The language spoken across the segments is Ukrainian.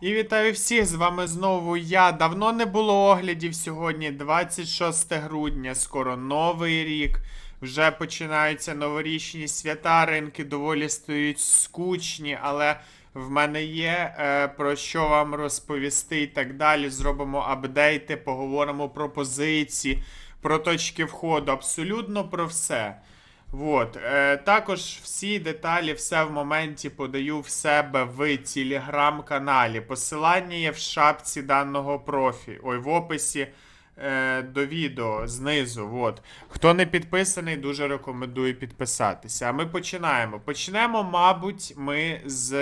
І вітаю всіх, з вами знову я. Давно не було оглядів сьогодні, 26 грудня, скоро новий рік. Вже починаються новорічні свята, ринки доволі стають скучні, але в мене є е, про що вам розповісти і так далі. Зробимо апдейти, поговоримо про позиції, про точки входу, абсолютно про все. Вот. Е, також всі деталі, все в моменті подаю в себе в телеграм-каналі. Посилання є в шапці даного профі. Ой, в описі е, до відео знизу. Вот. Хто не підписаний, дуже рекомендую підписатися. А ми починаємо. Почнемо, мабуть, ми з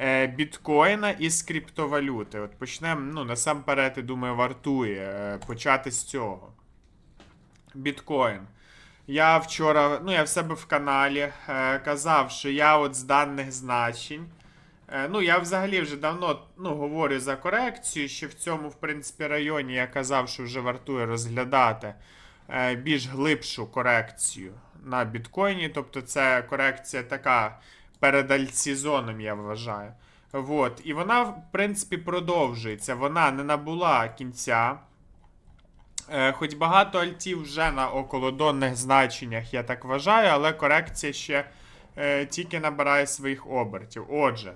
е, біткоїна і з криптовалюти. От почнемо, ну, насамперед, я думаю, вартує е, почати з цього. Біткоін. Я вчора, ну я в себе в каналі е, казав, що я от з даних значень. Е, ну, я взагалі вже давно ну, говорю за корекцію. Ще в цьому, в принципі, районі я казав, що вже вартує розглядати е, більш глибшу корекцію на біткоїні. Тобто, це корекція така перед альтсезоном, я вважаю. Вот. І вона, в принципі, продовжується. Вона не набула кінця. Е, Хоч багато альтів вже на околодонних значеннях, я так вважаю, але корекція ще е, тільки набирає своїх обертів. Отже,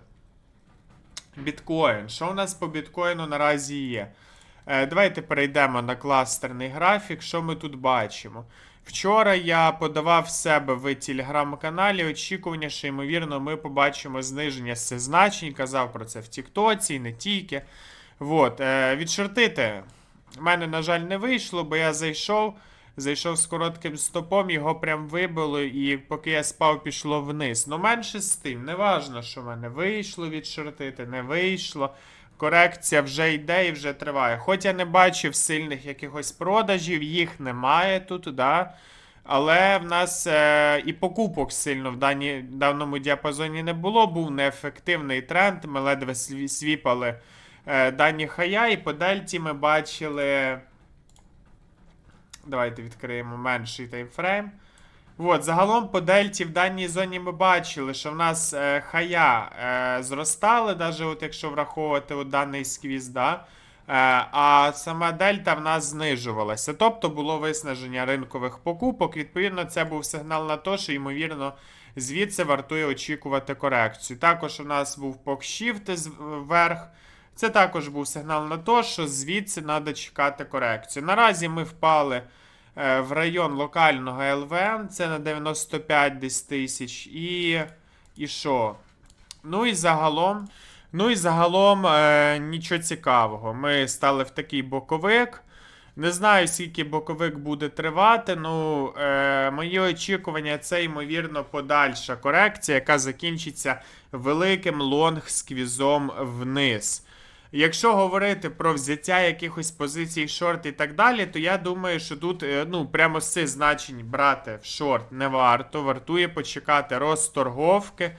біткоін. Що у нас по біткоїну наразі є? Е, давайте перейдемо на кластерний графік. Що ми тут бачимо? Вчора я подавав себе в телеграм-каналі очікування, що, ймовірно, ми побачимо зниження з значень. Казав про це в Тіктоці, і не тільки. Вот, е, відшортити. У мене, на жаль, не вийшло, бо я зайшов, зайшов з коротким стопом, його прям вибило, і поки я спав, пішло вниз. Ну, менше з тим, не важно, що в мене вийшло відшортити, не вийшло. Корекція вже йде і вже триває. Хоч я не бачив сильних якихось продажів, їх немає тут, да. Але в нас е, і покупок сильно в дані, даному діапазоні не було. Був неефективний тренд. Ми ледве свіпали дані хая, і по дельті ми бачили. Давайте відкриємо менший таймфрейм. От, загалом по дельті в даній зоні ми бачили, що в нас е, хая е, зростали, навіть от якщо враховувати от даний сквіз, да? е, а сама дельта в нас знижувалася. Тобто було виснаження ринкових покупок. Відповідно, це був сигнал на те, що, ймовірно, звідси вартує очікувати корекцію. Також у нас був покшіфт вверх. Це також був сигнал на те, що звідси треба чекати корекцію. Наразі ми впали е, в район локального ЛВН, це на 95 десь тисяч. І. І що? Ну і загалом. Ну і загалом е, нічого цікавого. Ми стали в такий боковик. Не знаю, скільки боковик буде тривати. Ну, е, мої очікування це, ймовірно, подальша корекція, яка закінчиться великим лонг-сквізом вниз. Якщо говорити про взяття якихось позицій шорт і так далі, то я думаю, що тут е, ну, прямо з цих значень брати в шорт не варто. Вартує почекати розторговки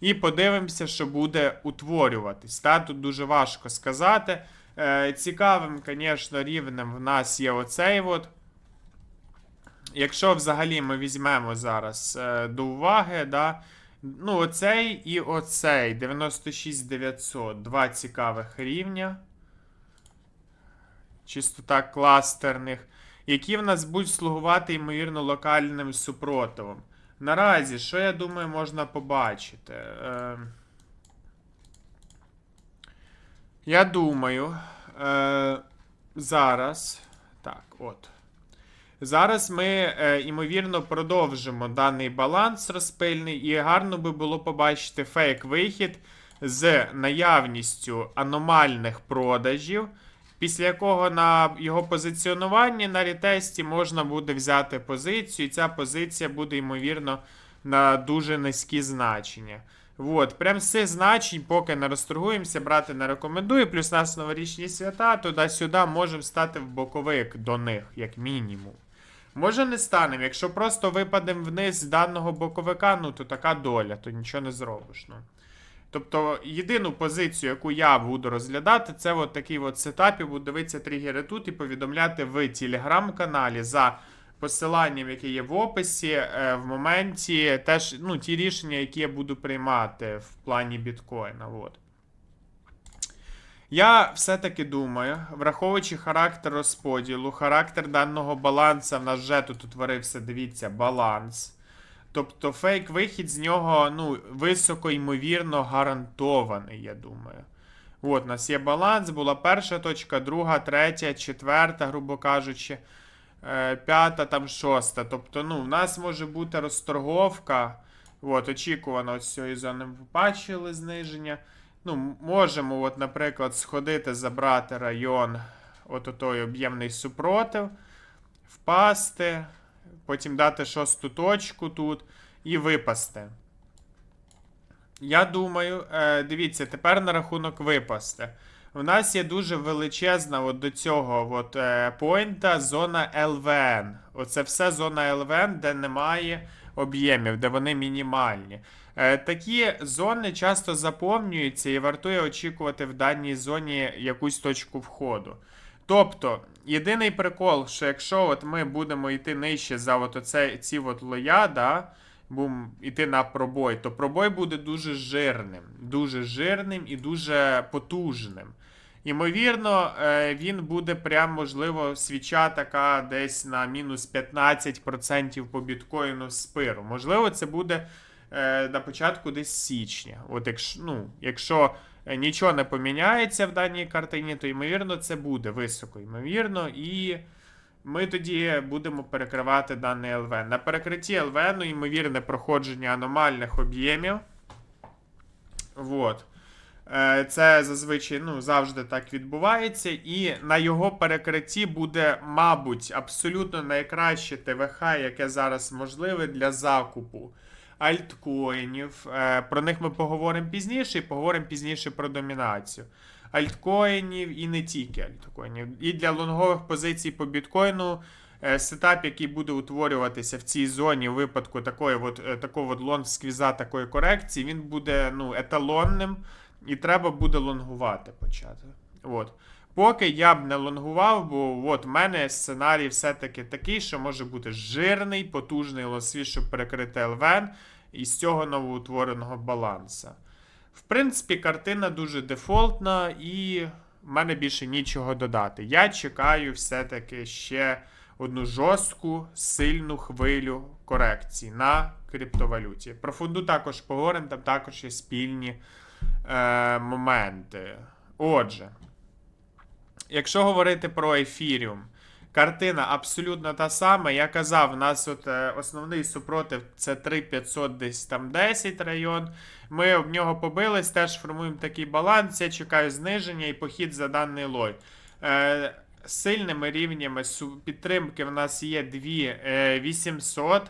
і подивимося, що буде утворюватись. Та, тут дуже важко сказати. Е, цікавим, звісно, рівнем в нас є оцей от. Якщо взагалі ми візьмемо зараз е, до уваги, да, ну, оцей і оцей 96 900, два цікавих рівня. Чисто так кластерних, які в нас будуть слугувати, ймовірно, локальним супротивом. Наразі, що я думаю, можна побачити? Е, я думаю, е, зараз. Так, от. Зараз ми, е, ймовірно, продовжимо даний баланс розпильний, і гарно би було побачити фейк-вихід з наявністю аномальних продажів, після якого на його позиціонуванні на ретесті можна буде взяти позицію, і ця позиція буде, ймовірно, на дуже низькі значення. Вот, прям цих значень, поки не розторгуємося, брати не рекомендую. Плюс нас новорічні свята, туди-сюди можемо стати в боковик до них, як мінімум. Може не станемо. Якщо просто випадемо вниз з даного боковика, ну то така доля, то нічого не зробиш. Ну. Тобто, єдину позицію, яку я буду розглядати, це от такий от сетап, і буду дивитися тригери тут і повідомляти в телеграм-каналі за посиланням, яке є в описі, е, в моменті теж ну, ті рішення, які я буду приймати в плані біткоїна. От. Я все-таки думаю, враховуючи характер розподілу, характер даного баланса, в нас вже тут утворився, дивіться, баланс. Тобто фейк-вихід з нього ну, високо ймовірно гарантований, я думаю. От, у нас є баланс, була перша точка, друга, третя, четверта, грубо кажучи, е, п'ята, там шоста. Тобто, ну, в нас може бути розторговка. От, очікувано з цієї зони ви бачили зниження. Ну, можемо, от, наприклад, сходити, забрати район, от той об'ємний супротив, впасти, потім дати шосту точку тут і випасти. Я думаю, е, дивіться, тепер на рахунок випасти. У нас є дуже величезна от до цього от, е, поінта зона ЛВН. Оце все зона ЛВН, де немає об'ємів, де вони мінімальні. Е, такі зони часто заповнюються і вартує очікувати в даній зоні якусь точку входу. Тобто, єдиний прикол, що якщо от ми будемо йти нижче за от оце, ці от лоя, да, будемо йти на пробой, то пробой буде дуже жирним, дуже жирним і дуже потужним. Ймовірно, е, він буде прям, можливо, свіча така десь на мінус 15% по біткоїну з пиру. Можливо, це буде на початку десь січня. От якщо, ну, якщо е, нічого не поміняється в даній картині, то ймовірно це буде високо, ймовірно, і ми тоді будемо перекривати даний ЛВ. На перекритті ЛВ, ну, ймовірне проходження аномальних об'ємів. Вот. Е, Це зазвичай ну, завжди так відбувається, і на його перекритті буде, мабуть, абсолютно найкраще ТВХ, яке зараз можливе для закупу альткоїнів. Е, Про них ми поговоримо пізніше, і поговоримо пізніше про домінацію. Альткоїнів і не тільки альткоїнів. І для лонгових позицій по біткоїну е, сетап, який буде утворюватися в цій зоні у випадку такої от, е, такого от лонг-сквіза, такої корекції, він буде ну, еталонним. І треба буде лонгувати почати. От. Поки я б не лонгував, бо от в мене сценарій все-таки такий, що може бути жирний, потужний лосвіт, щоб перекрити ЛВН із цього новоутвореного баланса. В принципі, картина дуже дефолтна, і в мене більше нічого додати. Я чекаю все-таки ще одну жорстку, сильну хвилю корекцій на криптовалюті. Про фонду також поговоримо, там також є спільні е, моменти. Отже, якщо говорити про ефіріум, картина абсолютно та сама. Я казав, у нас от е, основний супротив це 3500 десь там 10 район. Ми об нього побились, теж формуємо такий баланс. Я чекаю зниження і похід за даний лой. Е, сильними рівнями підтримки в нас є 2800.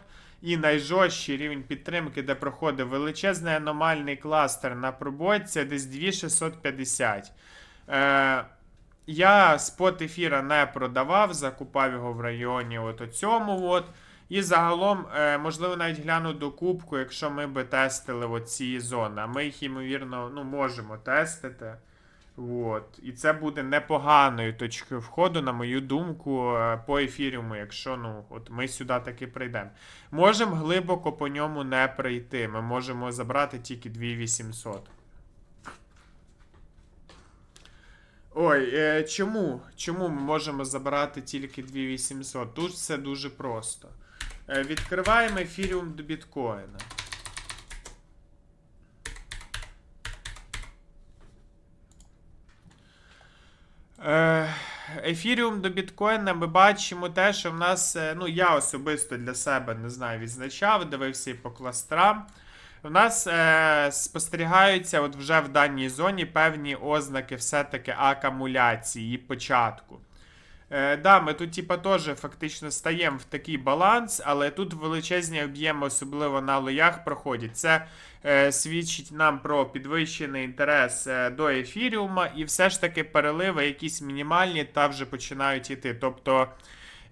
І найжорстчий рівень підтримки, де проходить величезний аномальний кластер на пробой, це десь 2650. Е, я спот ефіра не продавав, закупав його в районі от цьому. От. І загалом, е, можливо, навіть гляну до кубку, якщо ми би тестили оці зони. А ми їх, ймовірно, ну, можемо тестити. От. І це буде непоганою точкою входу, на мою думку, е, по ефіріуму, якщо ну, от ми сюди таки прийдемо. Можемо глибоко по ньому не прийти. Ми можемо забрати тільки 2800. Ой, е, чому? Чому ми можемо забрати тільки 2800? Тут все дуже просто. Е, відкриваємо ефіріум до біткоїна. Е, Ефіріум до біткоїна ми бачимо те, що в нас, е, ну я особисто для себе не знаю, відзначав, дивився і по кластерам. У нас е, спостерігаються от вже в даній зоні певні ознаки все-таки акумуляції початку. Е, да, ми тут, типа, теж фактично стаємо в такий баланс, але тут величезні об'єми, особливо на лоях, проходять. Це е, свідчить нам про підвищений інтерес е, до ефіріума, і все ж таки переливи якісь мінімальні та вже починають йти. Тобто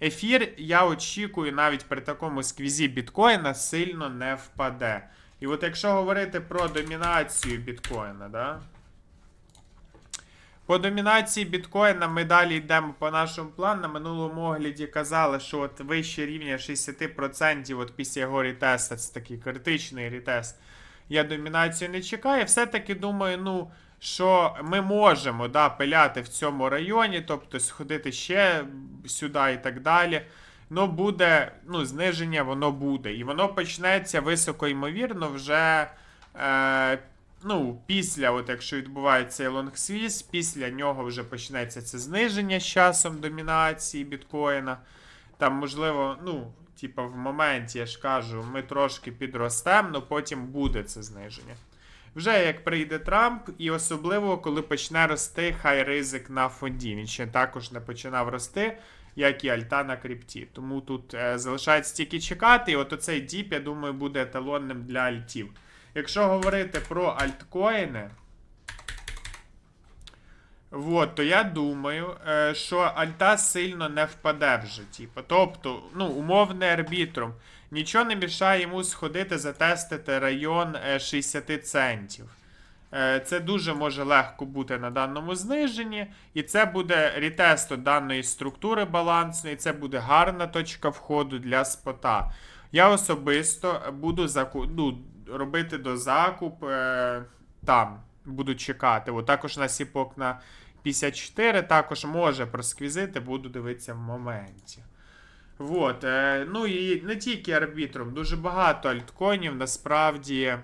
ефір, я очікую, навіть при такому сквізі біткоїна сильно не впаде. І от якщо говорити про домінацію біткоїна, да? По домінації біткоїна ми далі йдемо по нашому плану. На минулому огляді казали, що от вище рівня 60% от після його рітеста, це такий критичний рітест. Я домінацію не чекаю. Все-таки думаю, ну, що ми можемо да, пиляти в цьому районі, тобто сходити ще сюди і так далі. Ну, буде, ну, зниження воно буде. І воно почнеться високо ймовірно вже. Е, ну, після, от якщо відбувається лонгсвіз, після нього вже почнеться це зниження з часом домінації біткоїна. Там, можливо, ну, типа, в моменті, я ж кажу, ми трошки підростемо, але потім буде це зниження. Вже як прийде Трамп, і особливо, коли почне рости хай ризик на фонді. Він ще також не починав рости, як і альта на крипті. Тому тут е, залишається тільки чекати. І от оцей діп, я думаю, буде еталонним для альтів. Якщо говорити про альткоїни, вот, то я думаю, е, що альта сильно не впаде вже. Типу. Тобто, ну, умовний арбітром. Нічого не мішає йому сходити, затестити район е, 60 центів. Е, Це дуже може легко бути на даному зниженні, і це буде рітест даної структури балансної, це буде гарна точка входу для спота. Я особисто буду заку... ну, робити до закуп е, там, буду чекати. От також на сіпок на 54 також може просквізити, буду дивитися в моменті. Вот, е, ну і не тільки арбітром, дуже багато альткоїнів насправді.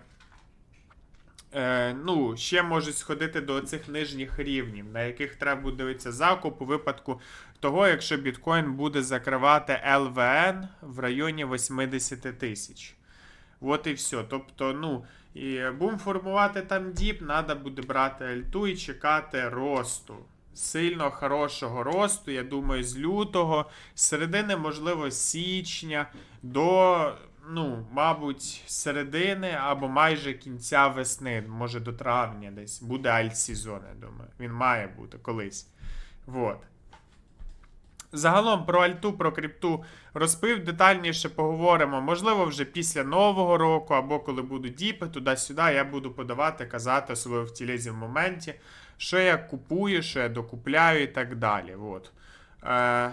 Е, ну, ще можуть сходити до цих нижніх рівнів, на яких треба буде дивитися закуп у випадку того, якщо біткоін буде закривати ЛВН в районі 80 тисяч. От і все. Тобто, ну, і будемо формувати там діп, треба буде брати альту і чекати росту. Сильно хорошого росту, я думаю, з лютого, з середини, можливо, січня до, ну, мабуть, середини або майже кінця весни, може до травня десь. Буде альт-сезон, я думаю. Він має бути колись. Вот. Загалом про альту, про крипту розпив, детальніше поговоримо. Можливо, вже після Нового року, або коли будуть діпи туди-сюди, я буду подавати, казати, особливо в тілезі в моменті, що я купую, що я докупляю і так далі. От. Е,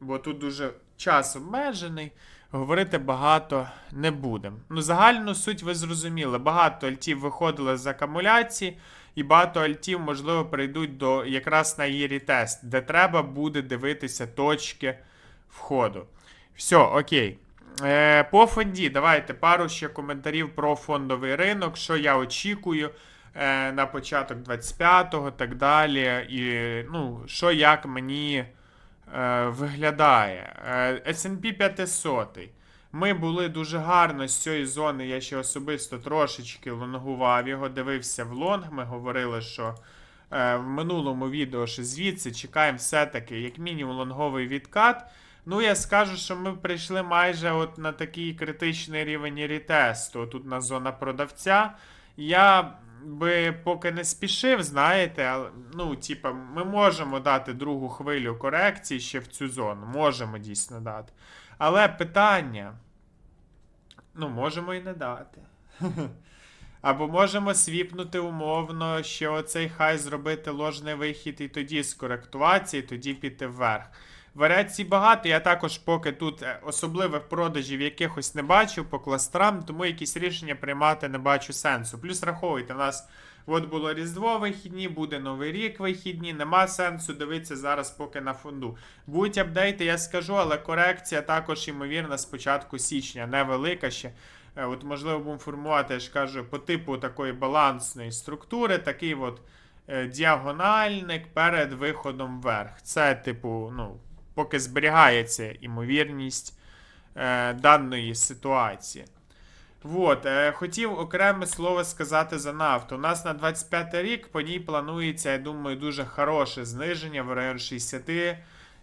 бо тут дуже час обмежений, говорити багато не будемо. Ну, загальну суть ви зрозуміли. Багато альтів виходили з акумуляції, і багато альтів, можливо, прийдуть до якраз на її рітест, де треба буде дивитися точки входу. Все, окей. Е, по фонді, давайте пару ще коментарів про фондовий ринок, що я очікую е, на початок 25-го так далі. І ну, що як мені виглядає. Е, S&P 500. Ми були дуже гарно з цієї зони. Я ще особисто трошечки лонгував його, дивився в лонг. Ми говорили, що е, в минулому відео, що звідси чекаємо все-таки, як мінімум, лонговий відкат. Ну, я скажу, що ми прийшли майже от на такий критичний рівень рітесту. Тут на зона продавця. Я би поки не спішив, знаєте, але, ну, типа, ми можемо дати другу хвилю корекції ще в цю зону. Можемо дійсно дати. Але питання. Ну, можемо і не дати. Або можемо свіпнути умовно, що оцей хай зробити ложний вихід і тоді скоректуватися, і тоді піти вверх. Варіацій багато, я також поки тут е, особливих продажів якихось не бачив по кластерам, тому якісь рішення приймати не бачу сенсу. Плюс раховуйте, у нас от було Різдво вихідні, буде Новий рік вихідні, нема сенсу дивитися зараз поки на фонду. Будуть апдейти, я скажу, але корекція також, ймовірно, з початку січня, невелика ще. Е, От, можливо, будемо формувати, я ж кажу, по типу такої балансної структури, такий от е, діагональник перед виходом вверх. Це, типу, ну, поки зберігається імовірність е, даної ситуації. Вот, е, хотів окреме слово сказати за нафту. У нас на 25 рік по ній планується, я думаю, дуже хороше зниження в район 60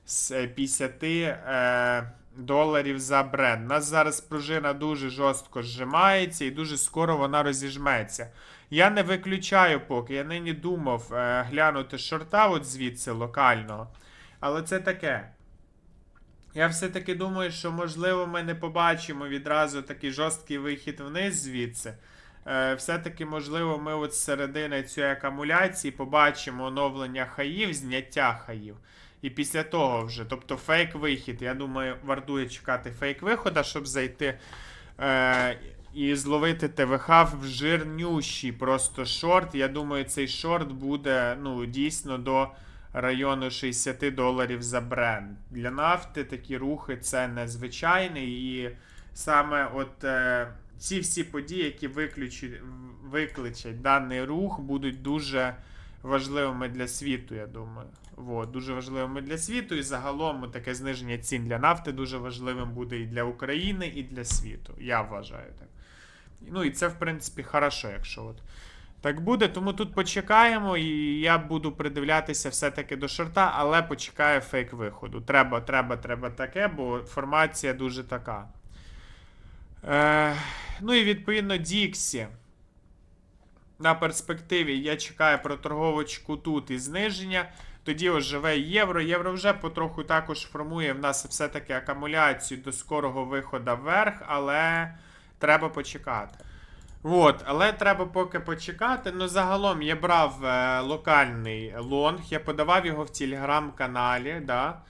з е, 50 е, доларів за бренд. У нас зараз пружина дуже жорстко зжимається і дуже скоро вона розіжметься. Я не виключаю поки. Я нині думав е, глянути шорта от звідси локального. Але це таке. Я все-таки думаю, що можливо ми не побачимо відразу такий жорсткий вихід вниз звідси. Е, все-таки, можливо, ми от з середини цієї акумуляції побачимо оновлення хаїв, зняття хаїв. І після того вже, тобто фейк-вихід. Я думаю, вартує чекати фейк-вихода, щоб зайти. Е, і зловити ТВХ в жирнющий просто шорт. Я думаю, цей шорт буде ну, дійсно до району 60 доларів за бренд. Для нафти такі рухи це незвичайний. І саме от е, ці всі події, які виключать, викличать даний рух, будуть дуже важливими для світу, я думаю. Вот, дуже важливими для світу, і загалом таке зниження цін для нафти дуже важливим буде і для України, і для світу. Я вважаю так. Ну і це, в принципі, хорошо, якщо от так буде. Тому тут почекаємо, і я буду придивлятися все-таки до шорта, але почекаю фейк виходу. Треба, треба, треба таке, бо формація дуже така. Е, ну і відповідно Діксі. На перспективі я чекаю про торговочку тут і зниження. Тоді ось живе євро. Євро вже потроху також формує в нас все-таки акумуляцію до скорого виходу вверх, але треба почекати. От, але треба поки почекати. Ну, загалом я брав е, локальний лонг, я подавав його в телеграм-каналі. Да?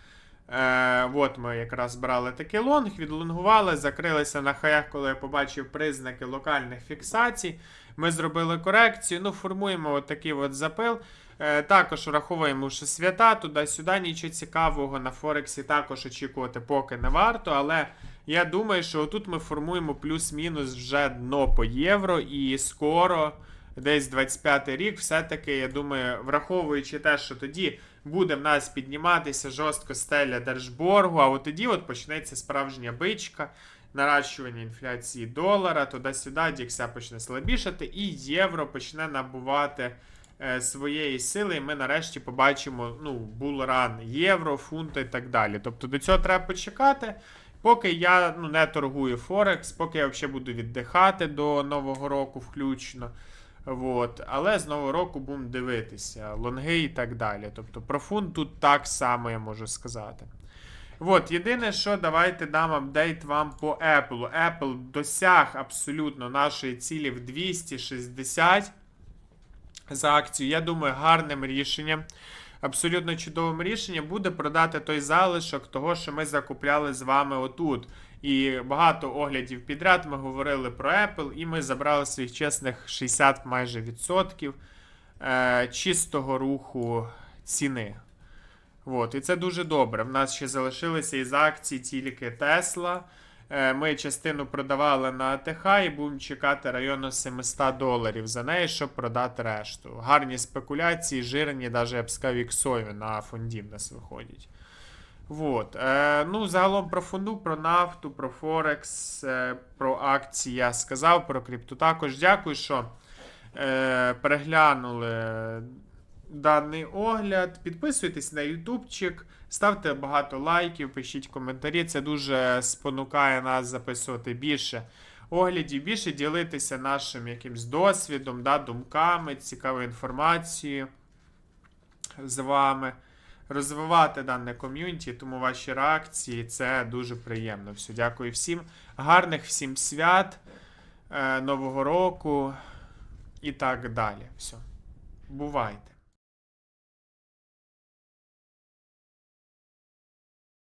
Е, от ми якраз брали такий лонг, відлонгували, закрилися на хаях, коли я побачив признаки локальних фіксацій. Ми зробили корекцію, ну, формуємо от такий от запил. Е, також враховуємо, що свята туди-сюди, нічого цікавого на Форексі також очікувати поки не варто. Але я думаю, що отут ми формуємо плюс-мінус вже дно по євро, і скоро, десь 25 рік, все-таки, я думаю, враховуючи те, що тоді буде в нас підніматися жорстко стеля держборгу, а от тоді от почнеться справжня бичка. Наращування інфляції долара, туди-сюди, дікся почне слабішати, і євро почне набувати е, своєї сили, і ми нарешті побачимо ну, булран євро, фунти і так далі. Тобто до цього треба почекати. Поки я ну, не торгую Форекс, поки я взагалі буду віддихати до Нового року включно. Вот. Але з Нового року будемо дивитися, лонги і так далі. Тобто про фунт тут так само я можу сказати. От, єдине, що давайте дам апдейт вам по Apple. Apple досяг абсолютно нашої цілі в 260 за акцію. Я думаю, гарним рішенням. Абсолютно чудовим рішенням буде продати той залишок того, що ми закупляли з вами отут. І багато оглядів підряд ми говорили про Apple, і ми забрали своїх чесних 60 майже відсотків е, чистого руху ціни. От, і це дуже добре. В нас ще залишилися із акцій тільки Tesla. Е, Ми частину продавали на АТХ і будемо чекати району 700 доларів за неї, щоб продати решту. Гарні спекуляції, жирні, навіть я б сказав, іксові на фонді в нас виходять. Вот. Е, ну, загалом про фонду, про нафту, про Форекс, е, про акції я сказав, про крипту також. Дякую, що е, переглянули даний огляд. Підписуйтесь на ютубчик, ставте багато лайків, пишіть коментарі. Це дуже спонукає нас записувати більше оглядів, більше ділитися нашим якимсь досвідом, да, думками, цікавою інформацією з вами. Розвивати дане ком'юніті, тому ваші реакції це дуже приємно. Все, дякую всім. Гарних всім свят, е, Нового року і так далі. Все. Бувайте.